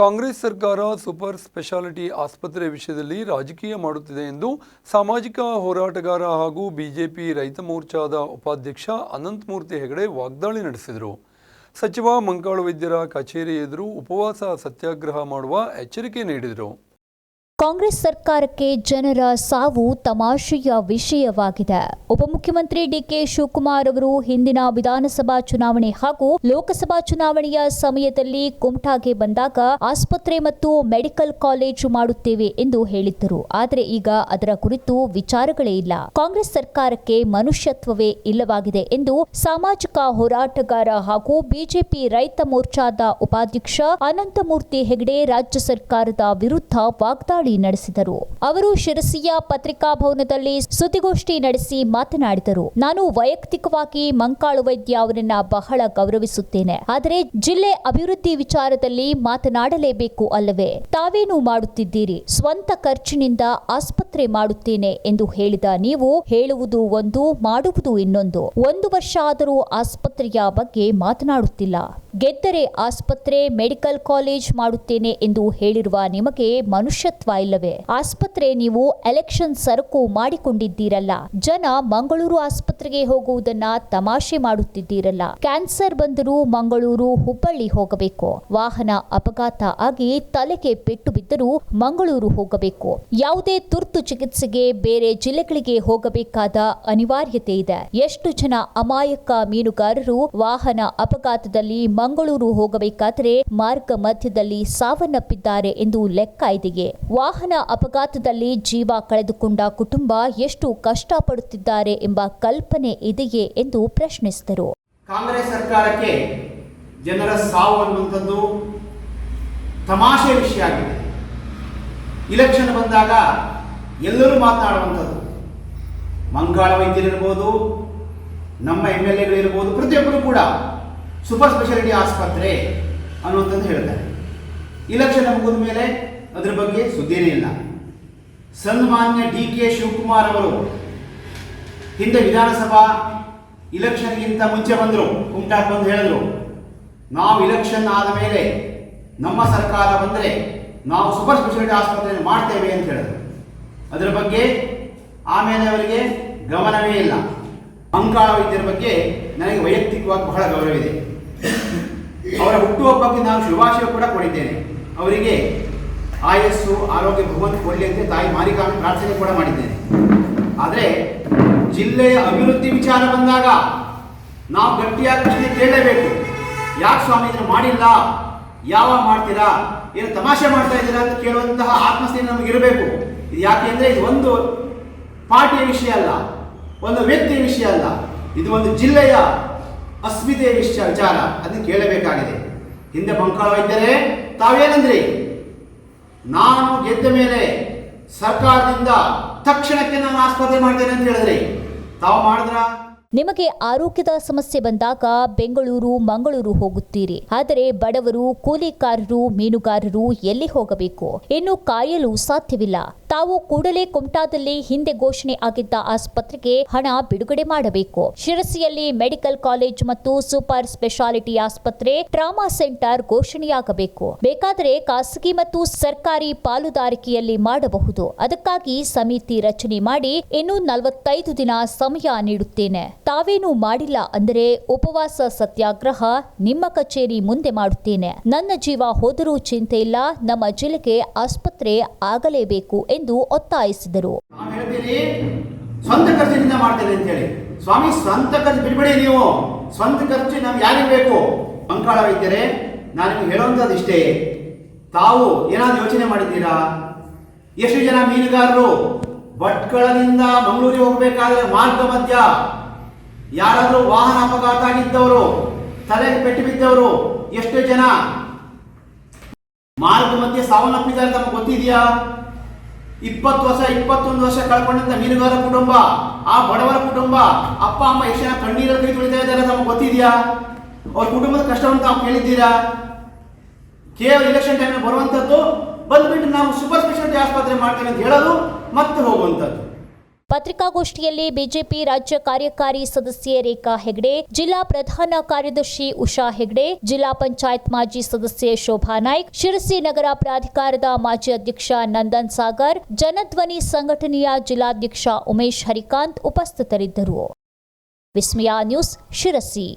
ಕಾಂಗ್ರೆಸ್ ಸರ್ಕಾರ super speciality ಆಸ್ಪತ್ರೆ ವಿಷಯದಲ್ಲಿ ರಾಜಕೀಯ ಮಾಡುತ್ತಿದೆ ಎಂದು ಸಾಮಾಜಿಕ ಹೋರಾಟಗಾರ ಹಾಗೂ ಬಿಜೆಪಿ ರೈತ ಮೋರ್ಚಾದ ಉಪಾಧ್ಯಕ್ಷ ಅನಂತಮೂರ್ತಿ ಹೆಗಡೆ ವಾಗ್ದಾಳಿ ನಡೆಸಿದರು. ಸಚಿವ ಮಂಕಾಳು ವೈದ್ಯರ ಕಚೇರಿ ಎದುರು ಉಪವಾಸ ಸತ್ಯಾಗ್ರಹ ಮಾಡುವ ಎಚ್ಚರಿಕೆ ನೀಡಿದರು. ಕಾಂಗ್ರೆಸ್ ಸರ್ಕಾರಕ್ಕೆ ಜನರ ಸಾವು ತಮಾಷೆಯ ವಿಷಯವಾಗಿದೆ. ಉಪಮುಖ್ಯಮಂತ್ರಿ ಡಿಕೆ ಶಿವಕುಮಾರ್ ಅವರು ಹಿಂದಿನ ವಿಧಾನಸಭಾ ಚುನಾವಣೆ ಹಾಗೂ ಲೋಕಸಭಾ ಚುನಾವಣೆಯ ಸಮಯದಲ್ಲಿ ಕುಮಟಾಗೆ ಬಂದಾಗ ಆಸ್ಪತ್ರೆ ಮತ್ತು ಮೆಡಿಕಲ್ ಕಾಲೇಜು ಮಾಡುತ್ತೇವೆ ಎಂದು ಹೇಳಿದ್ದರು. ಆದರೆ ಈಗ ಅದರ ಕುರಿತು ವಿಚಾರಗಳೇ ಇಲ್ಲ. ಕಾಂಗ್ರೆಸ್ ಸರ್ಕಾರಕ್ಕೆ ಮನುಷ್ಯತ್ವವೇ ಇಲ್ಲವಾಗಿದೆ ಎಂದು ಸಾಮಾಜಿಕ ಹೋರಾಟಗಾರ ಹಾಗೂ ಬಿಜೆಪಿ ರೈತ ಮೋರ್ಚಾದ ಉಪಾಧ್ಯಕ್ಷ ಅನಂತಮೂರ್ತಿ ಹೆಗಡೆ ರಾಜ್ಯ ಸರ್ಕಾರದ ವಿರುದ್ಧ ವಾಗ್ದಾಳಿ ನಡೆಸಿದರು. ಅವರು ಶಿರಸಿಯ ಪತ್ರಿಕಾ ಭವನದಲ್ಲಿ ಸುದ್ದಿಗೋಷ್ಠಿ ನಡೆಸಿ ಮಾತನಾಡಿದರು. ನಾನು ವೈಯಕ್ತಿಕವಾಗಿ ಮಂಕಾಳು ವೈದ್ಯ ಅವರನ್ನ ಬಹಳ ಗೌರವಿಸುತ್ತೇನೆ. ಆದರೆ ಜಿಲ್ಲೆ ಅಭಿವೃದ್ಧಿ ವಿಚಾರದಲ್ಲಿ ಮಾತನಾಡಲೇಬೇಕು ಅಲ್ಲವೇ? ತಾವೇನು ಮಾಡುತ್ತಿದ್ದೀರಿ? ಸ್ವಂತ ಖರ್ಚಿನಿಂದ ಆಸ್ಪತ್ರೆ ಮಾಡುತ್ತೇನೆ ಎಂದು ಹೇಳಿದ ನೀವು ಹೇಳುವುದು ಒಂದು, ಮಾಡುವುದು ಇನ್ನೊಂದು. ಒಂದು ವರ್ಷ ಆದರೂ ಆಸ್ಪತ್ರೆಯ ಬಗ್ಗೆ ಮಾತನಾಡುತ್ತಿಲ್ಲ. ಗೆದ್ದರೆ ಆಸ್ಪತ್ರೆ, ಮೆಡಿಕಲ್ ಕಾಲೇಜ್ ಮಾಡುತ್ತೇನೆ ಎಂದು ಹೇಳಿರುವ ನಿಮಗೆ ಮನುಷ್ಯತ್ವ ಇಲ್ಲವೇ? ಆಸ್ಪತ್ರೆ ನೀವು ಎಲೆಕ್ಷನ್ ಸರಕು ಮಾಡಿಕೊಂಡಿದ್ದೀರಲ್ಲ. ಜನ ಮಂಗಳೂರು ಆಸ್ಪತ್ರೆಗೆ ಹೋಗುವುದನ್ನ ತಮಾಷೆ ಮಾಡುತ್ತಿದ್ದೀರಲ್ಲ. ಕ್ಯಾನ್ಸರ್ ಬಂದರೂ ಮಂಗಳೂರು ಹುಬ್ಬಳ್ಳಿ ಹೋಗಬೇಕು. ವಾಹನ ಅಪಘಾತ ಆಗಿ ತಲೆಗೆ ಪೆಟ್ಟು ಬಿದ್ದರೂ ಮಂಗಳೂರು ಹೋಗಬೇಕು. ಯಾವುದೇ ತುರ್ತು ಚಿಕಿತ್ಸೆಗೆ ಬೇರೆ ಜಿಲ್ಲೆಗಳಿಗೆ ಹೋಗಬೇಕಾದ ಅನಿವಾರ್ಯತೆ ಇದೆ. ಎಷ್ಟು ಜನ ಅಮಾಯಕ ಮೀನುಗಾರರು ವಾಹನ ಅಪಘಾತದಲ್ಲಿ ಮಂಗಳೂರು ಹೋಗಬೇಕಾದರೆ ಮಾರ್ಗ ಮಧ್ಯದಲ್ಲಿ ಸಾವನ್ನಪ್ಪಿದ್ದಾರೆ ಎಂದು ಲೆಕ್ಕ ಇದೆಯೇ? ವಾಹನ ಅಪಘಾತದಲ್ಲಿ ಜೀವ ಕಳೆದುಕೊಂಡ ಕುಟುಂಬ ಎಷ್ಟು ಕಷ್ಟಪಡುತ್ತಿದ್ದಾರೆ ಎಂಬ ಕಲ್ಪನೆ ಇದೆಯೇ ಎಂದು ಪ್ರಶ್ನಿಸಿದರು. ಕಾಂಗ್ರೆಸ್ ಸರ್ಕಾರಕ್ಕೆ ಜನರ ಸಾವು ಅನ್ನುವಂಥದ್ದು ತಮಾಷೆ ವಿಷಯ ಆಗಿದೆ. ಇಲೆಕ್ಷನ್ ಬಂದಾಗ ಎಲ್ಲರೂ ಮಾತನಾಡುವಂಥದ್ದು. ಮಂಗಾಳ ವೈದ್ಯರಿರ್ಬೋದು, ನಮ್ಮ ಎಂ ಎಲ್ ಎಗಳಿರ್ಬೋದು ಪ್ರತಿಯೊಬ್ಬರು ಕೂಡ ಸೂಪರ್ ಸ್ಪೆಷಾಲಿಟಿ ಆಸ್ಪತ್ರೆ ಅನ್ನುವಂಥದ್ದು ಹೇಳ್ತಾರೆ. ಇಲೆಕ್ಷನ್ ಮುಗಿದ ಮೇಲೆ ಅದರ ಬಗ್ಗೆ ಸುದ್ದಿನೇ ಇಲ್ಲ. ಸನ್ಮಾನ್ಯ ಡಿ ಕೆ ಶಿವಕುಮಾರ್ ಅವರು ಹಿಂದೆ ವಿಧಾನಸಭಾ ಇಲೆಕ್ಷನ್ಗಿಂತ ಮುಂಚೆ ಬಂದರು, ಕುಮಟಾಕ್ ಬಂದು ಹೇಳಿದ್ರು, ನಾವು ಇಲೆಕ್ಷನ್ ಆದ ಮೇಲೆ ನಮ್ಮ ಸರ್ಕಾರ ಬಂದರೆ ನಾವು ಸೂಪರ್ ಸ್ಪೆಷಾಲಿಟಿ ಆಸ್ಪತ್ರೆಯನ್ನು ಮಾಡ್ತೇವೆ ಅಂತ ಹೇಳಿದ್ರು. ಅದರ ಬಗ್ಗೆ ಆಮೇಲೆ ಅವರಿಗೆ ಗಮನವೇ ಇಲ್ಲ. ಅಂಕಾಳ ವೈದ್ಯರ ಬಗ್ಗೆ ನನಗೆ ವೈಯಕ್ತಿಕವಾಗಿ ಬಹಳ ಗೌರವವಿದೆ ಅವರ ಹುಟ್ಟುಹಬ್ಬಕ್ಕೆ ನಾನು ಶುಭಾಶಯ ಕೂಡ ಕೊಡಿದ್ದೇನೆ ಅವರಿಗೆ ಆಯಸ್ಸು, ಆರೋಗ್ಯ, ಭಗವಂತ ಕೊಡಲಿ ಅಂತ ತಾಯಿ ಮಾರಿಕಾಣ ಪ್ರಾರ್ಥನೆ ಕೂಡ ಮಾಡಿದ್ದೇನೆ. ಆದರೆ ಜಿಲ್ಲೆಯ ಅಭಿವೃದ್ಧಿ ವಿಚಾರ ಬಂದಾಗ ನಾವು ಗಟ್ಟಿಯಾಗಿ ಪ್ರಶ್ನೆ ಕೇಳಲೇಬೇಕು. ಯಾಕೆ ಸ್ವಾಮಿ ಇದನ್ನು ಮಾಡಿಲ್ಲ? ಯಾವಾಗ ಮಾಡ್ತೀರಾ? ಏನು ತಮಾಷೆ ಮಾಡ್ತಾ ಇದ್ದೀರಾ ಅಂತ ಕೇಳುವಂತಹ ನಮಗೆ ಇರಬೇಕು. ಇದು ಯಾಕೆ ಅಂದರೆ ಇದು ಒಂದು ಪಾರ್ಟಿಯ ವಿಷಯ ಅಲ್ಲ. ಒಂದು ವ್ಯಕ್ತಿಯ ವಿಷಯ ಅಲ್ಲ. ಇದು ಒಂದು ಜಿಲ್ಲೆಯ ಅಸ್ಮಿತೆಯ ವಿಷಯ ವಿಚಾರ ಅದನ್ನು ಕೇಳಬೇಕಾಗಿದೆ. ಹಿಂದೆ ಬಂಕಾಳ ಇದ್ದರೆ ತಾವೇನಂದ್ರಿ? ನಾನು ಗೆದ್ದ ಮೇಲೆ ಸರ್ಕಾರದಿಂದ ತಕ್ಷಣಕ್ಕೆ ನಾನು ಆಸ್ಪತ್ರೆ ಮಾಡ್ತೇನೆ ಅಂತ ಹೇಳಿದ್ರಿ. ತಾವು ಮಾಡಿದ್ರ? ನಿಮಗೆ ಆರೋಗ್ಯದ ಸಮಸ್ಯೆ ಬಂದಾಗ ಬೆಂಗಳೂರು, ಮಂಗಳೂರು ಹೋಗುತ್ತೀರಿ. ಆದರೆ ಬಡವರು, ಕೂಲಿಕಾರರು, ಮೀನುಗಾರರು ಎಲ್ಲಿ ಹೋಗಬೇಕು? ಇನ್ನು ಕಾಯಲು ಸಾಧ್ಯವಿಲ್ಲ. ತಾವು ಕೂಡಲೇ ಕುಮಟಾದಲ್ಲಿ ಹಿಂದೆ ಘೋಷಣೆ ಆಗಿದ್ದ ಆಸ್ಪತ್ರೆಗೆ ಹಣ ಬಿಡುಗಡೆ ಮಾಡಬೇಕು. ಶಿರಸಿಯಲ್ಲಿ ಮೆಡಿಕಲ್ ಕಾಲೇಜ್ ಮತ್ತು ಸೂಪರ್ ಸ್ಪೆಷಾಲಿಟಿ ಆಸ್ಪತ್ರೆ ಟ್ರಾಮಾ ಸೆಂಟರ್ ಘೋಷಣೆಯಾಗಬೇಕು. ಬೇಕಾದರೆ ಖಾಸಗಿ ಮತ್ತು ಸರ್ಕಾರಿ ಪಾಲುದಾರಿಕೆಯಲ್ಲಿ ಮಾಡಬಹುದು. ಅದಕ್ಕಾಗಿ ಸಮಿತಿ ರಚನೆ ಮಾಡಿ ಇನ್ನೂ ನಲವತ್ತೈದು ದಿನ ಸಮಯ ನೀಡುತ್ತೇನೆ. ತಾವೇನು ಮಾಡಿಲ್ಲ ಅಂದರೆ ಉಪವಾಸ ಸತ್ಯಾಗ್ರಹ ನಿಮ್ಮ ಕಚೇರಿ ಮುಂದೆ ಮಾಡುತ್ತೇನೆ. ನನ್ನ ಜೀವ ಹೋದರೂ ಚಿಂತೆ ಇಲ್ಲ. ನಮ್ಮ ಜಿಲ್ಲೆಗೆ ಆಸ್ಪತ್ರೆ ಆಗಲೇಬೇಕು ಎಂದು ಒತ್ತಾಯಿಸಿದರು. ಸ್ವಂತ ಖರ್ಚಿನಿಂದ ಮಾಡ್ತೇನೆ ಅಂತ ಹೇಳಿ ಸ್ವಾಮಿ, ಸ್ವಂತ ಖರ್ಚು, ಬಿಡಬೇಡಿ ನೀವು. ಸ್ವಂತ ಖರ್ಚು ನಮ್ಗೆ ಯಾರಿಗೆ ಬೇಕು ಬಂಕಾಳ ವೈದ್ಯರೇ, ನಾನು ನಿಮ್ಗೆ ಹೇಳುವಂಥದ್ದು ಇಷ್ಟೇ. ತಾವು ಏನಾದ್ರು ಯೋಚನೆ ಮಾಡಿದ್ದೀರಾ? ಎಷ್ಟು ಜನ ಮೀನುಗಾರರು? ಭಟ್ಕಳದಿಂದ ಮಂಗಳೂರಿಗೆ ಹೋಗಬೇಕಾದ್ರೆ ಮಾರ್ಗ ಮಧ್ಯ. ಯಾರಾದರೂ ವಾಹನ ಅಪಘಾತ ಆಗಿದ್ದವರು ತಲೆಗೆ ಪೆಟ್ಟು ಬಿದ್ದವರು, ಎಷ್ಟು ಜನ. ಮಾರ್ಗ ಮಧ್ಯೆ ಸಾವನ್ನಪ್ಪಿದ್ದಾರೆ, ತಮಗೆ ಗೊತ್ತಿದೆಯಾ? ಇಪ್ಪತ್ತು ವರ್ಷ, ಇಪ್ಪತ್ತೊಂದು ವರ್ಷ ಕಳ್ಕೊಂಡಂತ ಮೀನುಗಾರ ಕುಟುಂಬ, ಆ ಬಡವರ ಕುಟುಂಬ, ಅಪ್ಪ, ಅಮ್ಮ ಎಷ್ಟು ಜನ ಕಣ್ಣೀರಲ್ಲಿ ಕೈ ತುಳಿತಾ ಇದ್ದಾರೆ ನಮ್ಗೆ ಗೊತ್ತಿದೆಯಾ? ಅವ್ರ ಕುಟುಂಬದ ಕಷ್ಟವನ್ನು ತಾವು ಕೇಳಿದ್ದೀರಾ? ಕೇವಲ ಇಲೆಕ್ಷನ್ ಟೈಮ್ ಬರುವಂತದ್ದು ಬಂದ್ಬಿಟ್ಟು ನಾವು ಸೂಪರ್ ಸ್ಪೆಷಾಲಿಟಿ ಆಸ್ಪತ್ರೆ ಮಾಡ್ತೇವೆ ಅಂತ ಹೇಳೋದು ಮತ್ತೆ ಹೋಗುವಂಥದ್ದು. ಪತ್ರಿಕಾಗೋಷ್ಠಿಯಲ್ಲಿ ಬಿಜೆಪಿ ರಾಜ್ಯ ಕಾರ್ಯಕಾರಿ ಸದಸ್ಯೆ ರೇಖಾ ಹೆಗ್ಡೆ, ಜಿಲ್ಲಾ ಪ್ರಧಾನ ಕಾರ್ಯದರ್ಶಿ ಉಷಾ ಹೆಗ್ಡೆ, ಜಿಲ್ಲಾ ಪಂಚಾಯತ್ ಮಾಜಿ ಸದಸ್ಯೆ ಶೋಭಾ ನಾಯ್ಕ್, ಶಿರಸಿ ನಗರ ಪ್ರಾಧಿಕಾರದ ಮಾಜಿ ಅಧ್ಯಕ್ಷ ನಂದನ್ ಸಾಗರ್, ಜನಧ್ವನಿ ಸಂಘಟನೆಯ ಜಿಲ್ಲಾಧ್ಯಕ್ಷ ಉಮೇಶ್ ಹರಿಕಾಂತ್ ಉಪಸ್ಥಿತರಿದ್ದರು. ವಿಸ್ಮಯ ನ್ಯೂಸ್ ಶಿರಸಿ.